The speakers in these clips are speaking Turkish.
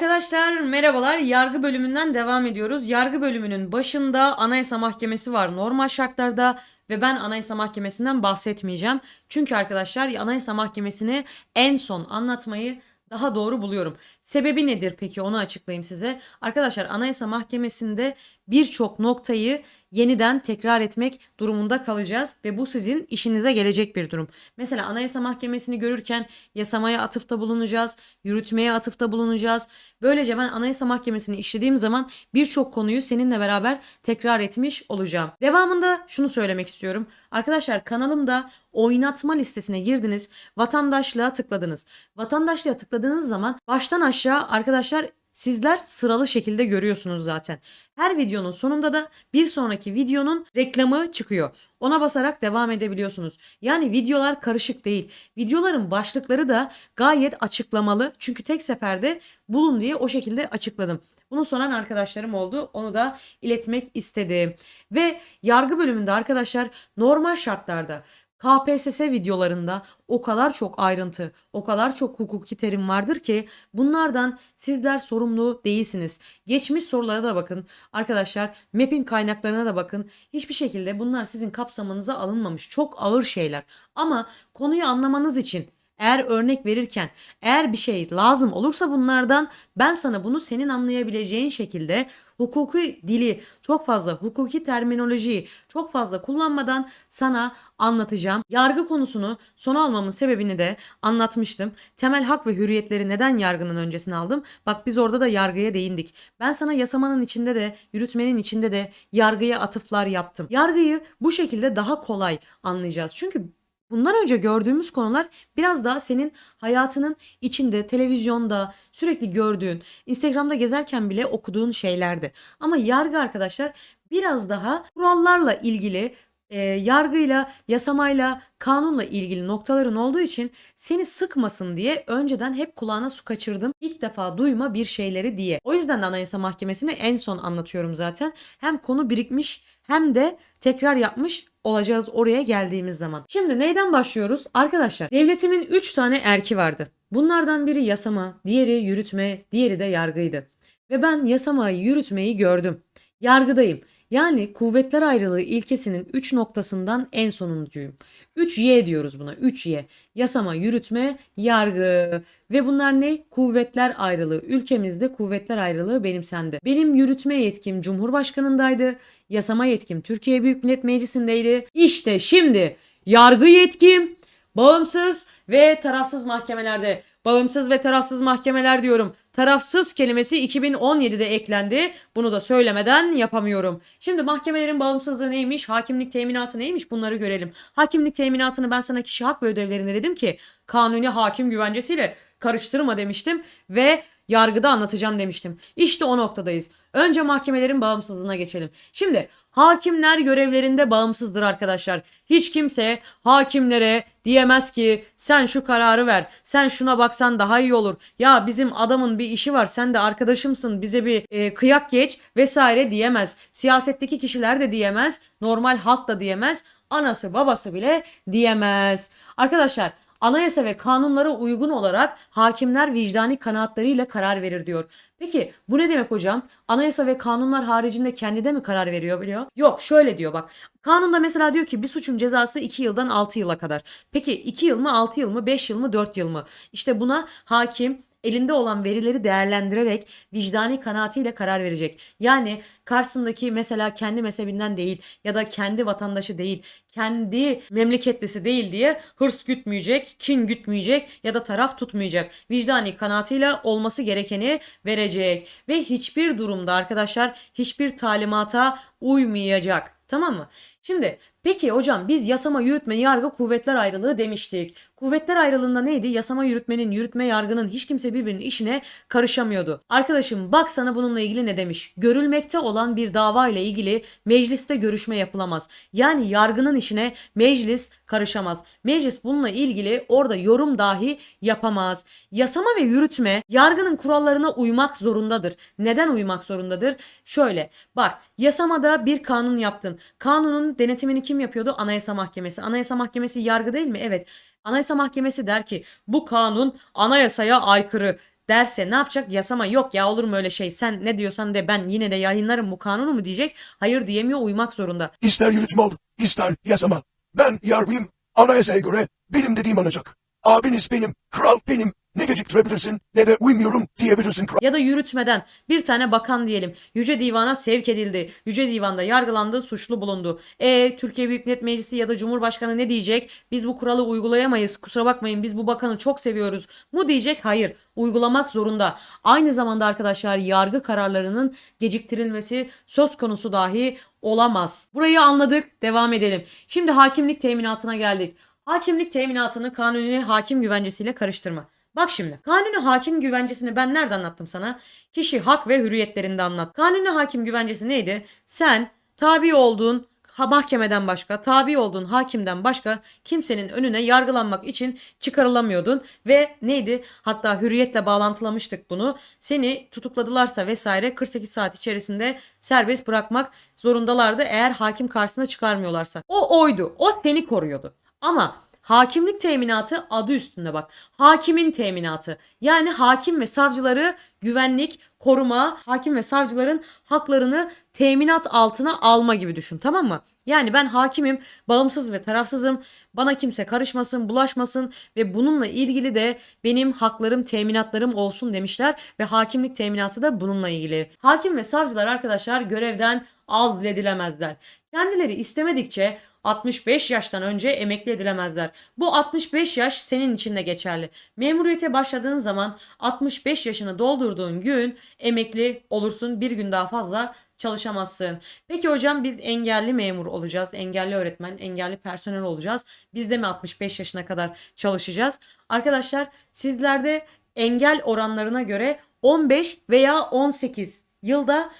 Arkadaşlar merhabalar. Yargı bölümünden devam ediyoruz. Yargı bölümünün başında Anayasa Mahkemesi var normal şartlarda ve ben Anayasa Mahkemesi'nden bahsetmeyeceğim. Çünkü arkadaşlar Anayasa Mahkemesi'ni en son anlatmayı daha doğru buluyorum. Sebebi nedir peki onu açıklayayım size. Arkadaşlar Anayasa Mahkemesi'nde birçok noktayı yeniden tekrar etmek durumunda kalacağız ve bu sizin işinize gelecek bir durum. Mesela Anayasa Mahkemesi'ni görürken yasamaya atıfta bulunacağız, yürütmeye atıfta bulunacağız. Böylece ben Anayasa Mahkemesi'ni işlediğim zaman birçok konuyu seninle beraber tekrar etmiş olacağım. Devamında şunu söylemek istiyorum. Arkadaşlar kanalımda oynatma listesine girdiniz, vatandaşlığa tıkladınız. Vatandaşlığa tıkladığınız zaman baştan aşağı arkadaşlar Sizler sıralı şekilde görüyorsunuz zaten. Her videonun sonunda da bir sonraki videonun reklamı çıkıyor. Ona basarak devam edebiliyorsunuz. Yani videolar karışık değil. Videoların başlıkları da gayet açıklamalı. Çünkü tek seferde bulun diye o şekilde açıkladım. Bunu soran arkadaşlarım oldu. Onu da iletmek istedim. Ve yargı bölümünde arkadaşlar normal şartlarda KPSS videolarında o kadar çok ayrıntı, o kadar çok hukuki terim vardır ki bunlardan sizler sorumlu değilsiniz. Geçmiş sorulara da bakın. Arkadaşlar mapping kaynaklarına da bakın. Hiçbir şekilde bunlar sizin kapsamınıza alınmamış. Çok ağır şeyler. Ama konuyu anlamanız için eğer örnek verirken eğer bir şey lazım olursa bunlardan ben sana bunu senin anlayabileceğin şekilde hukuki dili çok fazla hukuki terminolojiyi çok fazla kullanmadan sana anlatacağım. Yargı konusunu sona almamın sebebini de anlatmıştım. Temel hak ve hürriyetleri neden yargının öncesine aldım? Bak biz orada da yargıya değindik. Ben sana yasamanın içinde de yürütmenin içinde de yargıya atıflar yaptım. Yargıyı bu şekilde daha kolay anlayacağız. Çünkü Bundan önce gördüğümüz konular biraz daha senin hayatının içinde, televizyonda sürekli gördüğün, Instagram'da gezerken bile okuduğun şeylerdi. Ama yargı arkadaşlar biraz daha kurallarla ilgili e, yargıyla, yasamayla, kanunla ilgili noktaların olduğu için seni sıkmasın diye önceden hep kulağına su kaçırdım. İlk defa duyma bir şeyleri diye. O yüzden de Anayasa Mahkemesi'ni en son anlatıyorum zaten. Hem konu birikmiş hem de tekrar yapmış olacağız oraya geldiğimiz zaman. Şimdi neyden başlıyoruz? Arkadaşlar devletimin 3 tane erki vardı. Bunlardan biri yasama, diğeri yürütme, diğeri de yargıydı. Ve ben yasamayı, yürütmeyi gördüm. Yargıdayım. Yani kuvvetler ayrılığı ilkesinin 3 noktasından en sonuncuyum. 3Y diyoruz buna. 3Y. Yasama, yürütme, yargı. Ve bunlar ne? Kuvvetler ayrılığı. Ülkemizde kuvvetler ayrılığı benimsendi. Benim yürütme yetkim Cumhurbaşkanındaydı. Yasama yetkim Türkiye Büyük Millet Meclisi'ndeydi. İşte şimdi yargı yetkim bağımsız ve tarafsız mahkemelerde. Bağımsız ve tarafsız mahkemeler diyorum. Tarafsız kelimesi 2017'de eklendi. Bunu da söylemeden yapamıyorum. Şimdi mahkemelerin bağımsızlığı neymiş? Hakimlik teminatı neymiş? Bunları görelim. Hakimlik teminatını ben sana kişi hak ve ödevlerinde dedim ki kanuni hakim güvencesiyle karıştırma demiştim ve yargıda anlatacağım demiştim. İşte o noktadayız. Önce mahkemelerin bağımsızlığına geçelim. Şimdi hakimler görevlerinde bağımsızdır arkadaşlar. Hiç kimse hakimlere diyemez ki sen şu kararı ver. Sen şuna baksan daha iyi olur. Ya bizim adamın bir işi var. Sen de arkadaşımsın. Bize bir e, kıyak geç vesaire diyemez. Siyasetteki kişiler de diyemez. Normal halk da diyemez. Anası babası bile diyemez. Arkadaşlar anayasa ve kanunlara uygun olarak hakimler vicdani kanaatlarıyla karar verir diyor. Peki bu ne demek hocam? Anayasa ve kanunlar haricinde kendi de mi karar veriyor biliyor? Yok şöyle diyor bak. Kanunda mesela diyor ki bir suçun cezası 2 yıldan 6 yıla kadar. Peki 2 yıl mı 6 yıl mı 5 yıl mı 4 yıl mı? İşte buna hakim elinde olan verileri değerlendirerek vicdani kanaatiyle karar verecek. Yani karşısındaki mesela kendi mezhebinden değil ya da kendi vatandaşı değil, kendi memleketlisi değil diye hırs gütmeyecek, kin gütmeyecek ya da taraf tutmayacak. Vicdani kanaatiyle olması gerekeni verecek ve hiçbir durumda arkadaşlar hiçbir talimata uymayacak. Tamam mı? Şimdi peki hocam biz yasama, yürütme, yargı, kuvvetler ayrılığı demiştik. Kuvvetler ayrılığında neydi? Yasama, yürütmenin, yürütme, yargının hiç kimse birbirinin işine karışamıyordu. Arkadaşım bak sana bununla ilgili ne demiş? Görülmekte olan bir dava ile ilgili mecliste görüşme yapılamaz. Yani yargının işine meclis karışamaz. Meclis bununla ilgili orada yorum dahi yapamaz. Yasama ve yürütme yargının kurallarına uymak zorundadır. Neden uymak zorundadır? Şöyle bak yasamada bir kanun yaptın. Kanunun denetimini kim yapıyordu? Anayasa Mahkemesi. Anayasa Mahkemesi yargı değil mi? Evet. Anayasa Mahkemesi der ki bu kanun anayasaya aykırı derse ne yapacak? Yasama yok ya olur mu öyle şey sen ne diyorsan de ben yine de yayınlarım bu kanunu mu diyecek? Hayır diyemiyor uymak zorunda. İster yürütme ol, ister yasama. Ben yargıyım, anayasaya göre benim dediğim olacak. Abiniz benim, kral benim. Ne geciktirebilirsin ne de uymuyorum diyebilirsin. Ya da yürütmeden bir tane bakan diyelim Yüce Divan'a sevk edildi. Yüce Divan'da yargılandı, suçlu bulundu. E Türkiye Büyük Millet Meclisi ya da Cumhurbaşkanı ne diyecek? Biz bu kuralı uygulayamayız. Kusura bakmayın biz bu bakanı çok seviyoruz. Mu diyecek? Hayır. Uygulamak zorunda. Aynı zamanda arkadaşlar yargı kararlarının geciktirilmesi söz konusu dahi olamaz. Burayı anladık. Devam edelim. Şimdi hakimlik teminatına geldik. Hakimlik teminatını kanuni hakim güvencesiyle karıştırma. Bak şimdi kanuni hakim güvencesini ben nerede anlattım sana? Kişi hak ve hürriyetlerinde anlat. Kanuni hakim güvencesi neydi? Sen tabi olduğun mahkemeden başka, tabi olduğun hakimden başka kimsenin önüne yargılanmak için çıkarılamıyordun ve neydi? Hatta hürriyetle bağlantılamıştık bunu. Seni tutukladılarsa vesaire 48 saat içerisinde serbest bırakmak zorundalardı eğer hakim karşısına çıkarmıyorlarsa. O oydu. O seni koruyordu. Ama Hakimlik teminatı adı üstünde bak. Hakimin teminatı. Yani hakim ve savcıları güvenlik, koruma, hakim ve savcıların haklarını teminat altına alma gibi düşün tamam mı? Yani ben hakimim, bağımsız ve tarafsızım. Bana kimse karışmasın, bulaşmasın ve bununla ilgili de benim haklarım, teminatlarım olsun demişler ve hakimlik teminatı da bununla ilgili. Hakim ve savcılar arkadaşlar görevden azledilemezler. Kendileri istemedikçe 65 yaştan önce emekli edilemezler. Bu 65 yaş senin için de geçerli. Memuriyete başladığın zaman 65 yaşını doldurduğun gün emekli olursun. Bir gün daha fazla çalışamazsın. Peki hocam biz engelli memur olacağız. Engelli öğretmen, engelli personel olacağız. Biz de mi 65 yaşına kadar çalışacağız? Arkadaşlar sizlerde engel oranlarına göre 15 veya 18 yılda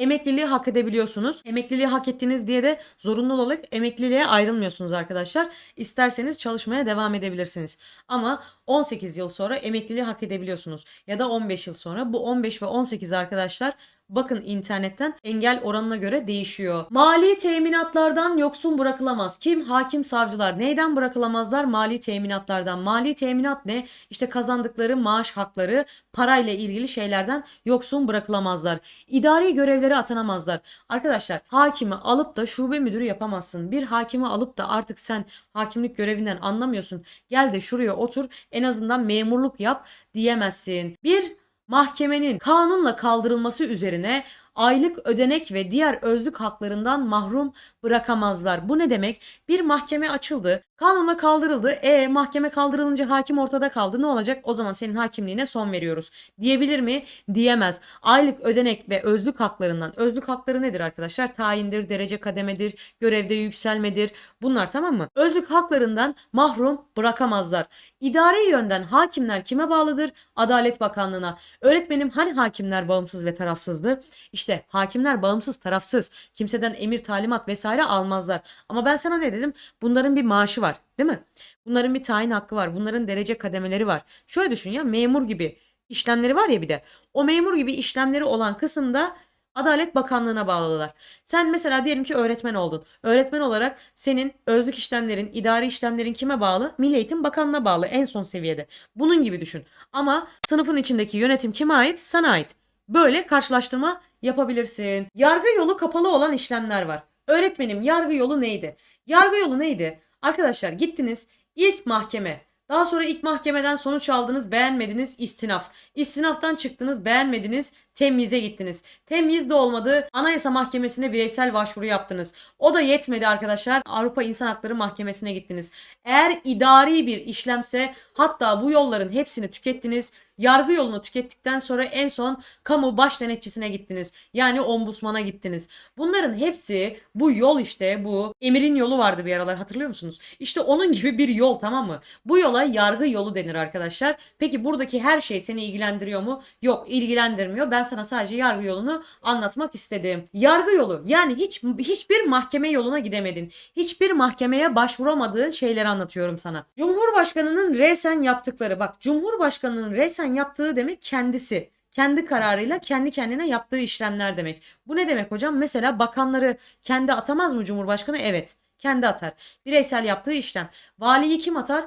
emekliliği hak edebiliyorsunuz. Emekliliği hak ettiniz diye de zorunlu olarak emekliliğe ayrılmıyorsunuz arkadaşlar. İsterseniz çalışmaya devam edebilirsiniz. Ama 18 yıl sonra emekliliği hak edebiliyorsunuz. Ya da 15 yıl sonra. Bu 15 ve 18 arkadaşlar bakın internetten engel oranına göre değişiyor. Mali teminatlardan yoksun bırakılamaz. Kim? Hakim, savcılar. Neyden bırakılamazlar? Mali teminatlardan. Mali teminat ne? İşte kazandıkları maaş hakları, parayla ilgili şeylerden yoksun bırakılamazlar. İdari görevlere atanamazlar. Arkadaşlar hakimi alıp da şube müdürü yapamazsın. Bir hakimi alıp da artık sen hakimlik görevinden anlamıyorsun. Gel de şuraya otur azından memurluk yap diyemezsin. Bir mahkemenin kanunla kaldırılması üzerine aylık ödenek ve diğer özlük haklarından mahrum bırakamazlar. Bu ne demek? Bir mahkeme açıldı, kanunla kaldırıldı. E mahkeme kaldırılınca hakim ortada kaldı. Ne olacak? O zaman senin hakimliğine son veriyoruz. Diyebilir mi? Diyemez. Aylık ödenek ve özlük haklarından. Özlük hakları nedir arkadaşlar? Tayindir, derece kademedir, görevde yükselmedir. Bunlar tamam mı? Özlük haklarından mahrum bırakamazlar. İdari yönden hakimler kime bağlıdır? Adalet Bakanlığı'na. Öğretmenim hani hakimler bağımsız ve tarafsızdı? İşte hakimler bağımsız, tarafsız. Kimseden emir, talimat vesaire almazlar. Ama ben sana ne dedim? Bunların bir maaşı var, değil mi? Bunların bir tayin hakkı var. Bunların derece kademeleri var. Şöyle düşün ya memur gibi işlemleri var ya bir de. O memur gibi işlemleri olan kısımda Adalet Bakanlığı'na bağlılar. Sen mesela diyelim ki öğretmen oldun. Öğretmen olarak senin özlük işlemlerin, idari işlemlerin kime bağlı? Milli Eğitim Bakanlığı'na bağlı en son seviyede. Bunun gibi düşün. Ama sınıfın içindeki yönetim kime ait? Sana ait. Böyle karşılaştırma yapabilirsin. Yargı yolu kapalı olan işlemler var. Öğretmenim yargı yolu neydi? Yargı yolu neydi? Arkadaşlar gittiniz ilk mahkeme. Daha sonra ilk mahkemeden sonuç aldınız, beğenmediniz, istinaf. İstinaftan çıktınız, beğenmediniz, temyize gittiniz. Temyiz de olmadı, Anayasa Mahkemesi'ne bireysel başvuru yaptınız. O da yetmedi arkadaşlar, Avrupa İnsan Hakları Mahkemesi'ne gittiniz. Eğer idari bir işlemse hatta bu yolların hepsini tükettiniz. Yargı yolunu tükettikten sonra en son kamu baş denetçisine gittiniz. Yani ombudsmana gittiniz. Bunların hepsi bu yol işte bu emirin yolu vardı bir aralar hatırlıyor musunuz? İşte onun gibi bir yol tamam mı? Bu yola yargı yolu denir arkadaşlar. Peki buradaki her şey seni ilgilendiriyor mu? Yok ilgilendirmiyor. Ben sana sadece yargı yolunu anlatmak istedim. Yargı yolu yani hiç hiçbir mahkeme yoluna gidemedin. Hiçbir mahkemeye başvuramadığın şeyleri anlatıyorum sana. Cumhurbaşkanının resen yaptıkları bak Cumhurbaşkanının resen yaptığı demek kendisi. Kendi kararıyla kendi kendine yaptığı işlemler demek. Bu ne demek hocam? Mesela bakanları kendi atamaz mı Cumhurbaşkanı? Evet. Kendi atar. Bireysel yaptığı işlem. Valiyi kim atar?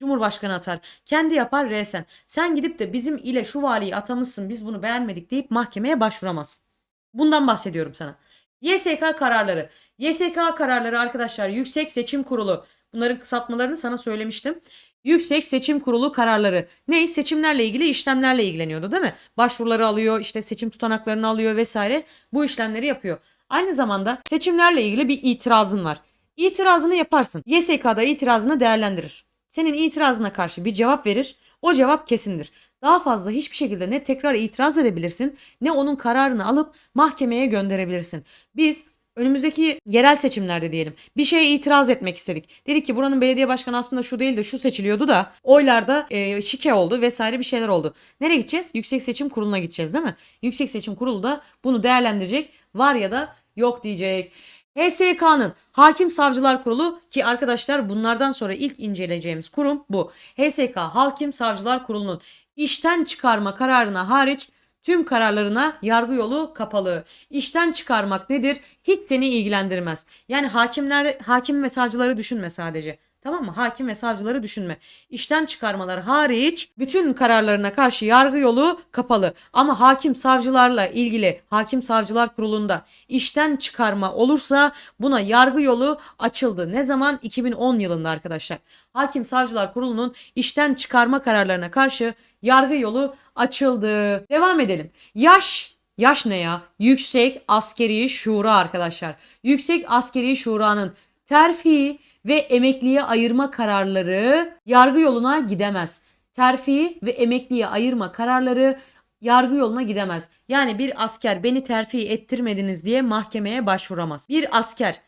Cumhurbaşkanı atar. Kendi yapar resen. Sen gidip de bizim ile şu valiyi atamışsın biz bunu beğenmedik deyip mahkemeye başvuramazsın. Bundan bahsediyorum sana. YSK kararları. YSK kararları arkadaşlar Yüksek Seçim Kurulu. Bunların kısaltmalarını sana söylemiştim. Yüksek Seçim Kurulu kararları. Ne? Seçimlerle ilgili işlemlerle ilgileniyordu değil mi? Başvuruları alıyor, işte seçim tutanaklarını alıyor vesaire. Bu işlemleri yapıyor. Aynı zamanda seçimlerle ilgili bir itirazın var. İtirazını yaparsın. YSK'da itirazını değerlendirir. Senin itirazına karşı bir cevap verir. O cevap kesindir. Daha fazla hiçbir şekilde ne tekrar itiraz edebilirsin ne onun kararını alıp mahkemeye gönderebilirsin. Biz önümüzdeki yerel seçimlerde diyelim bir şeye itiraz etmek istedik. Dedik ki buranın belediye başkanı aslında şu değil de şu seçiliyordu da oylarda e, şike oldu vesaire bir şeyler oldu. Nereye gideceğiz? Yüksek Seçim Kurulu'na gideceğiz değil mi? Yüksek Seçim Kurulu da bunu değerlendirecek. Var ya da yok diyecek. HSK'nın Hakim Savcılar Kurulu ki arkadaşlar bunlardan sonra ilk inceleyeceğimiz kurum bu. HSK Hakim Savcılar Kurulu'nun işten çıkarma kararına hariç tüm kararlarına yargı yolu kapalı. İşten çıkarmak nedir? Hiç seni ilgilendirmez. Yani hakimler hakim ve savcıları düşünme sadece. Tamam mı? Hakim ve savcıları düşünme. İşten çıkarmalar hariç bütün kararlarına karşı yargı yolu kapalı. Ama hakim savcılarla ilgili hakim savcılar kurulunda işten çıkarma olursa buna yargı yolu açıldı. Ne zaman? 2010 yılında arkadaşlar. Hakim savcılar kurulunun işten çıkarma kararlarına karşı yargı yolu açıldı. Devam edelim. Yaş Yaş ne ya? Yüksek Askeri Şura arkadaşlar. Yüksek Askeri Şura'nın terfi ve emekliye ayırma kararları yargı yoluna gidemez. Terfi ve emekliye ayırma kararları yargı yoluna gidemez. Yani bir asker beni terfi ettirmediniz diye mahkemeye başvuramaz. Bir asker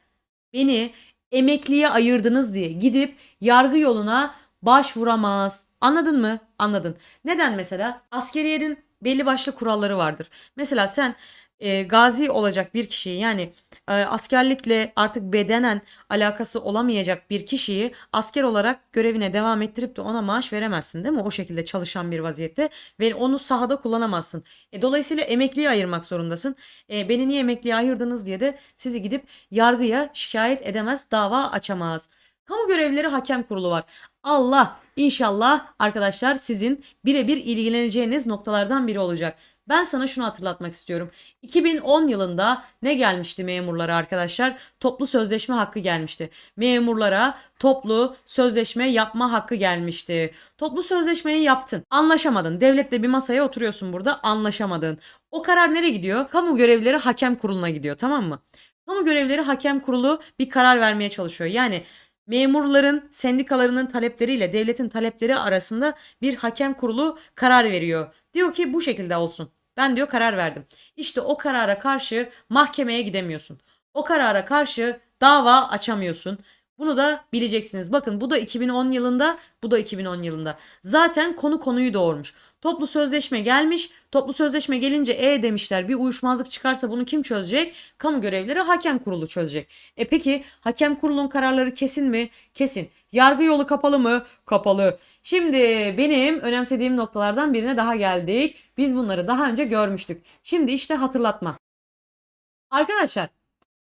beni emekliye ayırdınız diye gidip yargı yoluna başvuramaz. Anladın mı? Anladın. Neden mesela? Askeriyenin belli başlı kuralları vardır. Mesela sen e, gazi olacak bir kişiyi yani e, askerlikle artık bedenen alakası olamayacak bir kişiyi asker olarak görevine devam ettirip de ona maaş veremezsin değil mi? O şekilde çalışan bir vaziyette ve onu sahada kullanamazsın. E, dolayısıyla emekliye ayırmak zorundasın. E, beni niye emekliye ayırdınız diye de sizi gidip yargıya şikayet edemez, dava açamaz. Kamu görevlileri hakem kurulu var. Allah inşallah arkadaşlar sizin birebir ilgileneceğiniz noktalardan biri olacak. Ben sana şunu hatırlatmak istiyorum. 2010 yılında ne gelmişti memurlara arkadaşlar? Toplu sözleşme hakkı gelmişti. Memurlara toplu sözleşme yapma hakkı gelmişti. Toplu sözleşmeyi yaptın. Anlaşamadın. Devletle bir masaya oturuyorsun burada. Anlaşamadın. O karar nereye gidiyor? Kamu görevlileri hakem kuruluna gidiyor tamam mı? Kamu görevlileri hakem kurulu bir karar vermeye çalışıyor. Yani memurların sendikalarının talepleriyle devletin talepleri arasında bir hakem kurulu karar veriyor. Diyor ki bu şekilde olsun. Ben diyor karar verdim. İşte o karara karşı mahkemeye gidemiyorsun. O karara karşı dava açamıyorsun. Bunu da bileceksiniz. Bakın bu da 2010 yılında, bu da 2010 yılında. Zaten konu konuyu doğurmuş. Toplu sözleşme gelmiş. Toplu sözleşme gelince e demişler. Bir uyuşmazlık çıkarsa bunu kim çözecek? Kamu görevlileri hakem kurulu çözecek. E peki hakem kurulunun kararları kesin mi? Kesin. Yargı yolu kapalı mı? Kapalı. Şimdi benim önemsediğim noktalardan birine daha geldik. Biz bunları daha önce görmüştük. Şimdi işte hatırlatma. Arkadaşlar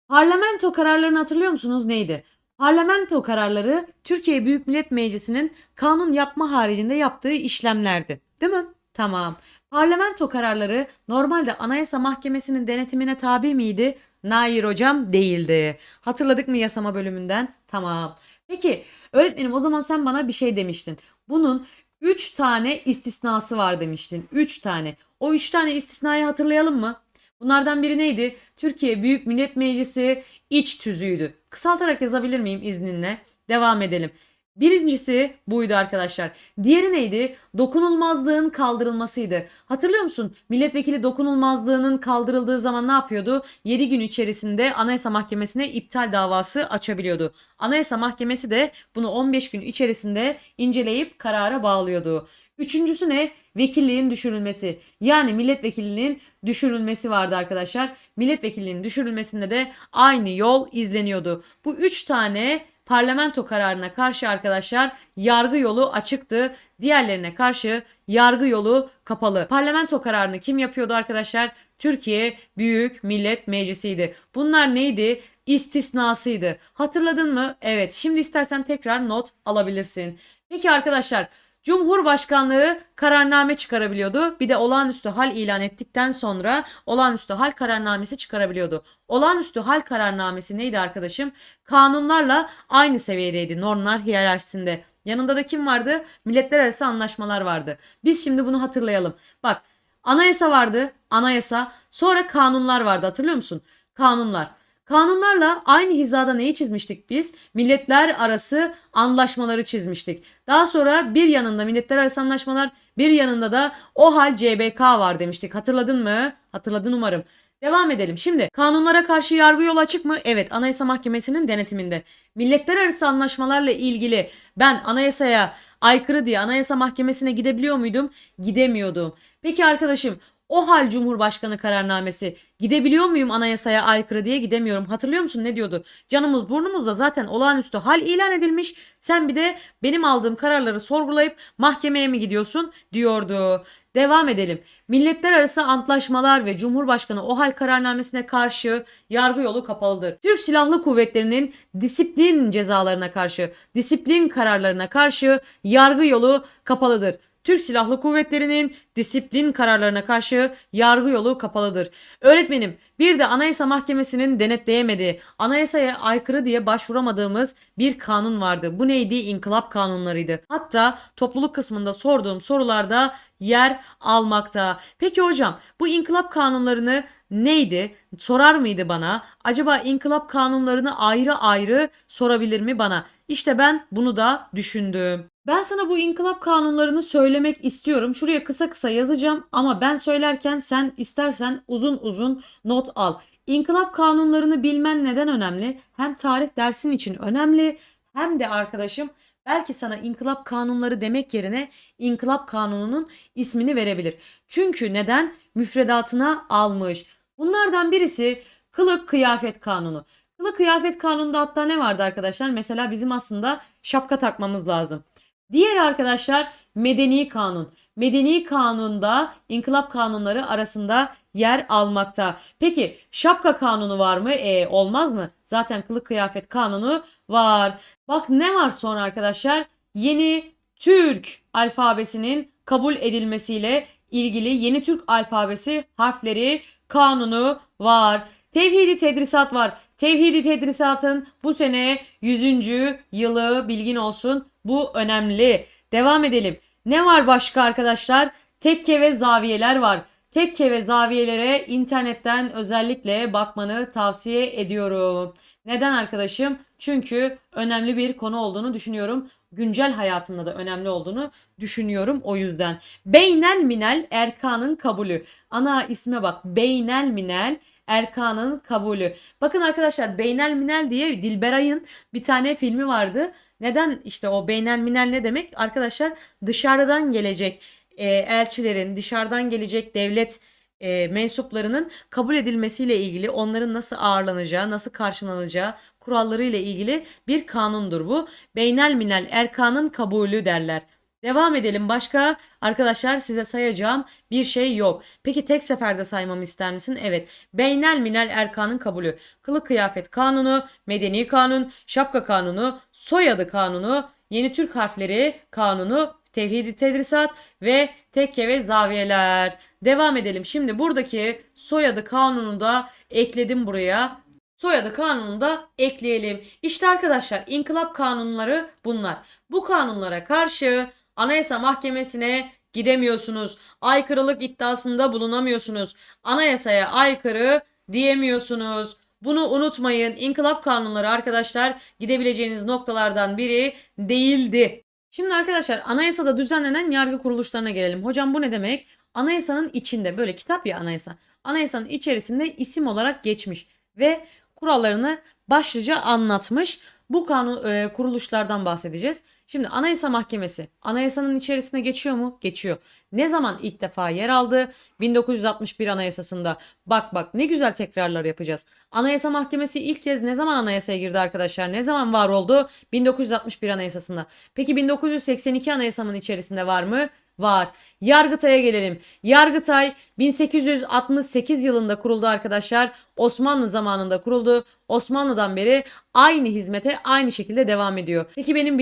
parlamento kararlarını hatırlıyor musunuz neydi? Parlamento kararları Türkiye Büyük Millet Meclisi'nin kanun yapma haricinde yaptığı işlemlerdi. Değil mi? Tamam. Parlamento kararları normalde Anayasa Mahkemesi'nin denetimine tabi miydi? Hayır hocam değildi. Hatırladık mı yasama bölümünden? Tamam. Peki öğretmenim o zaman sen bana bir şey demiştin. Bunun 3 tane istisnası var demiştin. 3 tane. O 3 tane istisnayı hatırlayalım mı? Bunlardan biri neydi? Türkiye Büyük Millet Meclisi iç tüzüğüydü. Kısaltarak yazabilir miyim izninle? Devam edelim. Birincisi buydu arkadaşlar. Diğeri neydi? Dokunulmazlığın kaldırılmasıydı. Hatırlıyor musun? Milletvekili dokunulmazlığının kaldırıldığı zaman ne yapıyordu? 7 gün içerisinde Anayasa Mahkemesi'ne iptal davası açabiliyordu. Anayasa Mahkemesi de bunu 15 gün içerisinde inceleyip karara bağlıyordu. Üçüncüsü ne? Vekilliğin düşürülmesi. Yani milletvekilinin düşürülmesi vardı arkadaşlar. Milletvekilinin düşürülmesinde de aynı yol izleniyordu. Bu üç tane parlamento kararına karşı arkadaşlar yargı yolu açıktı. Diğerlerine karşı yargı yolu kapalı. Parlamento kararını kim yapıyordu arkadaşlar? Türkiye Büyük Millet Meclisi'ydi. Bunlar neydi? istisnasıydı. Hatırladın mı? Evet. Şimdi istersen tekrar not alabilirsin. Peki arkadaşlar Cumhurbaşkanlığı kararname çıkarabiliyordu. Bir de olağanüstü hal ilan ettikten sonra olağanüstü hal kararnamesi çıkarabiliyordu. Olağanüstü hal kararnamesi neydi arkadaşım? Kanunlarla aynı seviyedeydi normlar hiyerarşisinde. Yanında da kim vardı? Milletler arası anlaşmalar vardı. Biz şimdi bunu hatırlayalım. Bak anayasa vardı, anayasa. Sonra kanunlar vardı hatırlıyor musun? Kanunlar. Kanunlarla aynı hizada neyi çizmiştik biz? Milletler arası anlaşmaları çizmiştik. Daha sonra bir yanında milletler arası anlaşmalar, bir yanında da o hal CBK var demiştik. Hatırladın mı? Hatırladın umarım. Devam edelim. Şimdi kanunlara karşı yargı yolu açık mı? Evet, Anayasa Mahkemesi'nin denetiminde. Milletler arası anlaşmalarla ilgili ben anayasaya aykırı diye Anayasa Mahkemesi'ne gidebiliyor muydum? Gidemiyordum. Peki arkadaşım o hal Cumhurbaşkanı kararnamesi gidebiliyor muyum anayasaya aykırı diye gidemiyorum. Hatırlıyor musun ne diyordu? Canımız burnumuzda zaten olağanüstü hal ilan edilmiş. Sen bir de benim aldığım kararları sorgulayıp mahkemeye mi gidiyorsun diyordu. Devam edelim. Milletler arası antlaşmalar ve Cumhurbaşkanı o hal kararnamesine karşı yargı yolu kapalıdır. Türk Silahlı Kuvvetleri'nin disiplin cezalarına karşı, disiplin kararlarına karşı yargı yolu kapalıdır. Türk Silahlı Kuvvetleri'nin disiplin kararlarına karşı yargı yolu kapalıdır. Öğretmenim bir de Anayasa Mahkemesi'nin denetleyemediği, anayasaya aykırı diye başvuramadığımız bir kanun vardı. Bu neydi? İnkılap kanunlarıydı. Hatta topluluk kısmında sorduğum sorularda yer almakta. Peki hocam bu inkılap kanunlarını neydi? Sorar mıydı bana? Acaba inkılap kanunlarını ayrı ayrı sorabilir mi bana? İşte ben bunu da düşündüm. Ben sana bu inkılap kanunlarını söylemek istiyorum. Şuraya kısa kısa yazacağım ama ben söylerken sen istersen uzun uzun not al. İnkılap kanunlarını bilmen neden önemli? Hem tarih dersin için önemli hem de arkadaşım belki sana inkılap kanunları demek yerine inkılap kanununun ismini verebilir. Çünkü neden? Müfredatına almış. Bunlardan birisi kılık kıyafet kanunu. Kılık kıyafet kanununda hatta ne vardı arkadaşlar? Mesela bizim aslında şapka takmamız lazım. Diğer arkadaşlar medeni kanun. Medeni kanunda inkılap kanunları arasında yer almakta. Peki şapka kanunu var mı? E, olmaz mı? Zaten kılık kıyafet kanunu var. Bak ne var sonra arkadaşlar? Yeni Türk alfabesinin kabul edilmesiyle ilgili yeni Türk alfabesi harfleri kanunu var. Tevhidi tedrisat var. Tevhidi tedrisatın bu sene 100. yılı bilgin olsun. Bu önemli. Devam edelim. Ne var başka arkadaşlar? Tekke ve zaviyeler var. Tekke ve zaviyelere internetten özellikle bakmanı tavsiye ediyorum. Neden arkadaşım? Çünkü önemli bir konu olduğunu düşünüyorum. Güncel hayatında da önemli olduğunu düşünüyorum o yüzden. Beynel minel erkanın kabulü. Ana isme bak. Beynel minel erkanın kabulü. Bakın arkadaşlar Beynel Minel diye Dilberay'ın bir tane filmi vardı. Neden işte o Beynel Minel ne demek? Arkadaşlar dışarıdan gelecek e, elçilerin, dışarıdan gelecek devlet e, mensuplarının kabul edilmesiyle ilgili onların nasıl ağırlanacağı, nasıl karşılanacağı kurallarıyla ilgili bir kanundur bu. Beynel Minel erkanın kabulü derler. Devam edelim. Başka arkadaşlar size sayacağım bir şey yok. Peki tek seferde saymamı ister misin? Evet. Beynel minel erkanın kabulü. Kılık kıyafet kanunu, medeni kanun, şapka kanunu, soyadı kanunu, yeni Türk harfleri kanunu, tevhidi tedrisat ve tekke ve zaviyeler. Devam edelim. Şimdi buradaki soyadı kanunu da ekledim buraya. Soyadı kanununu da ekleyelim. İşte arkadaşlar inkılap kanunları bunlar. Bu kanunlara karşı Anayasa Mahkemesi'ne gidemiyorsunuz. Aykırılık iddiasında bulunamıyorsunuz. Anayasaya aykırı diyemiyorsunuz. Bunu unutmayın. İnkılap kanunları arkadaşlar gidebileceğiniz noktalardan biri değildi. Şimdi arkadaşlar anayasada düzenlenen yargı kuruluşlarına gelelim. Hocam bu ne demek? Anayasanın içinde böyle kitap ya anayasa. Anayasanın içerisinde isim olarak geçmiş ve kurallarını başlıca anlatmış. Bu kanun e, kuruluşlardan bahsedeceğiz. Şimdi Anayasa Mahkemesi anayasanın içerisine geçiyor mu? Geçiyor. Ne zaman ilk defa yer aldı? 1961 Anayasasında. Bak bak ne güzel tekrarlar yapacağız. Anayasa Mahkemesi ilk kez ne zaman anayasaya girdi arkadaşlar? Ne zaman var oldu? 1961 Anayasasında. Peki 1982 Anayasamın içerisinde var mı? Var. Yargıtay'a gelelim. Yargıtay 1868 yılında kuruldu arkadaşlar. Osmanlı zamanında kuruldu. Osmanlı'dan beri aynı hizmete aynı şekilde devam ediyor. Peki benim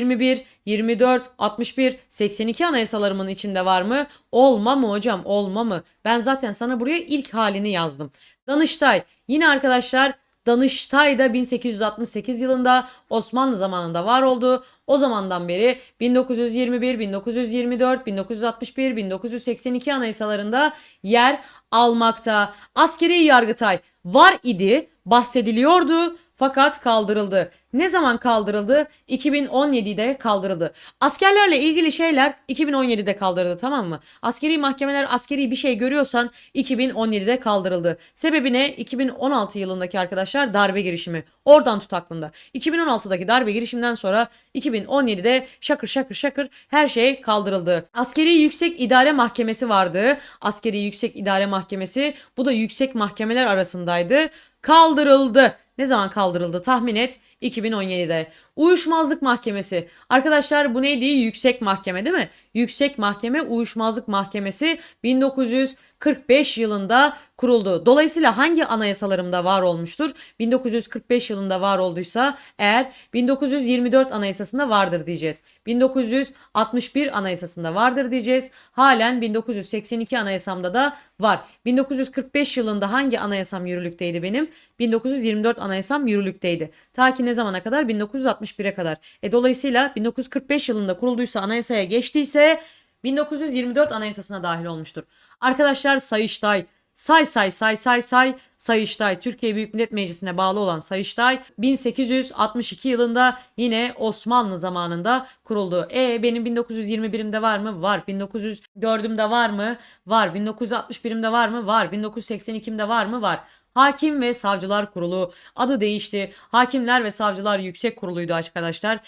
1921, 24, 61, 82 anayasalarımın içinde var mı? Olma mı hocam? Olma mı? Ben zaten sana buraya ilk halini yazdım. Danıştay. Yine arkadaşlar Danıştay da 1868 yılında Osmanlı zamanında var oldu. O zamandan beri 1921, 1924, 1961, 1982 anayasalarında yer almakta. Askeri Yargıtay var idi, bahsediliyordu fakat kaldırıldı. Ne zaman kaldırıldı? 2017'de kaldırıldı. Askerlerle ilgili şeyler 2017'de kaldırıldı tamam mı? Askeri mahkemeler askeri bir şey görüyorsan 2017'de kaldırıldı. Sebebi ne? 2016 yılındaki arkadaşlar darbe girişimi. Oradan tut aklında. 2016'daki darbe girişiminden sonra 2017'de şakır şakır şakır her şey kaldırıldı. Askeri Yüksek İdare Mahkemesi vardı. Askeri Yüksek İdare Mahkemesi bu da yüksek mahkemeler arasındaydı. Kaldırıldı. Ne zaman kaldırıldı tahmin et. 2017'de. Uyuşmazlık Mahkemesi. Arkadaşlar bu neydi? Yüksek Mahkeme değil mi? Yüksek Mahkeme Uyuşmazlık Mahkemesi 1945 yılında kuruldu. Dolayısıyla hangi anayasalarımda var olmuştur? 1945 yılında var olduysa eğer 1924 anayasasında vardır diyeceğiz. 1961 anayasasında vardır diyeceğiz. Halen 1982 anayasamda da var. 1945 yılında hangi anayasam yürürlükteydi benim? 1924 anayasam yürürlükteydi. Ta ki ne zamana kadar? 1961'e kadar. E dolayısıyla 1945 yılında kurulduysa anayasaya geçtiyse 1924 anayasasına dahil olmuştur. Arkadaşlar Sayıştay Say say say say say Sayıştay Türkiye Büyük Millet Meclisi'ne bağlı olan Sayıştay 1862 yılında yine Osmanlı zamanında kuruldu. E benim 1921'imde var mı? Var. 1904'ümde var mı? Var. 1961'imde var mı? Var. 1982'imde var mı? Var. Hakim ve Savcılar Kurulu adı değişti. Hakimler ve Savcılar Yüksek Kurulu'ydu arkadaşlar.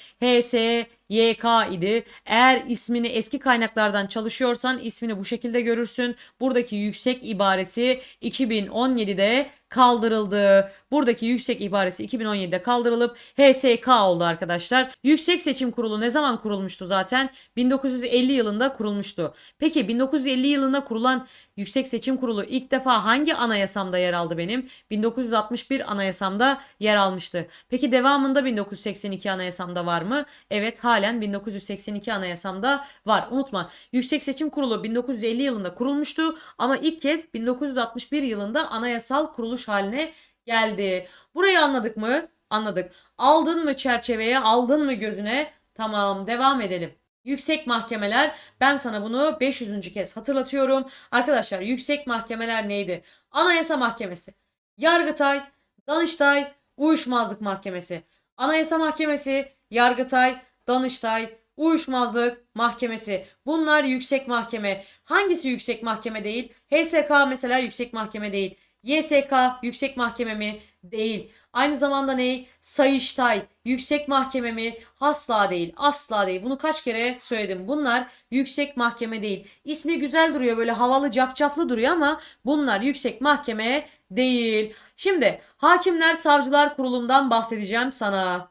HSYK idi. Eğer ismini eski kaynaklardan çalışıyorsan ismini bu şekilde görürsün. Buradaki yüksek ibaresi 2017'de kaldırıldı. Buradaki yüksek ibaresi 2017'de kaldırılıp HSK oldu arkadaşlar. Yüksek Seçim Kurulu ne zaman kurulmuştu zaten? 1950 yılında kurulmuştu. Peki 1950 yılında kurulan Yüksek Seçim Kurulu ilk defa hangi anayasamda yer aldı benim? 1961 anayasamda yer almıştı. Peki devamında 1982 anayasamda var mı? Evet halen 1982 anayasamda var. Unutma Yüksek Seçim Kurulu 1950 yılında kurulmuştu ama ilk kez 1961 yılında anayasal kuruluş haline geldi. Burayı anladık mı? Anladık. Aldın mı çerçeveye, aldın mı gözüne? Tamam, devam edelim. Yüksek mahkemeler ben sana bunu 500. kez hatırlatıyorum. Arkadaşlar yüksek mahkemeler neydi? Anayasa Mahkemesi, Yargıtay, Danıştay, Uyuşmazlık Mahkemesi. Anayasa Mahkemesi, Yargıtay, Danıştay, Uyuşmazlık Mahkemesi. Bunlar yüksek mahkeme. Hangisi yüksek mahkeme değil? HSK mesela yüksek mahkeme değil. YSK yüksek mahkeme mi? Değil. Aynı zamanda ne? Sayıştay yüksek mahkeme mi? Asla değil. Asla değil. Bunu kaç kere söyledim. Bunlar yüksek mahkeme değil. İsmi güzel duruyor böyle havalı cafcaflı duruyor ama bunlar yüksek mahkeme değil. Şimdi Hakimler Savcılar Kurulu'ndan bahsedeceğim sana.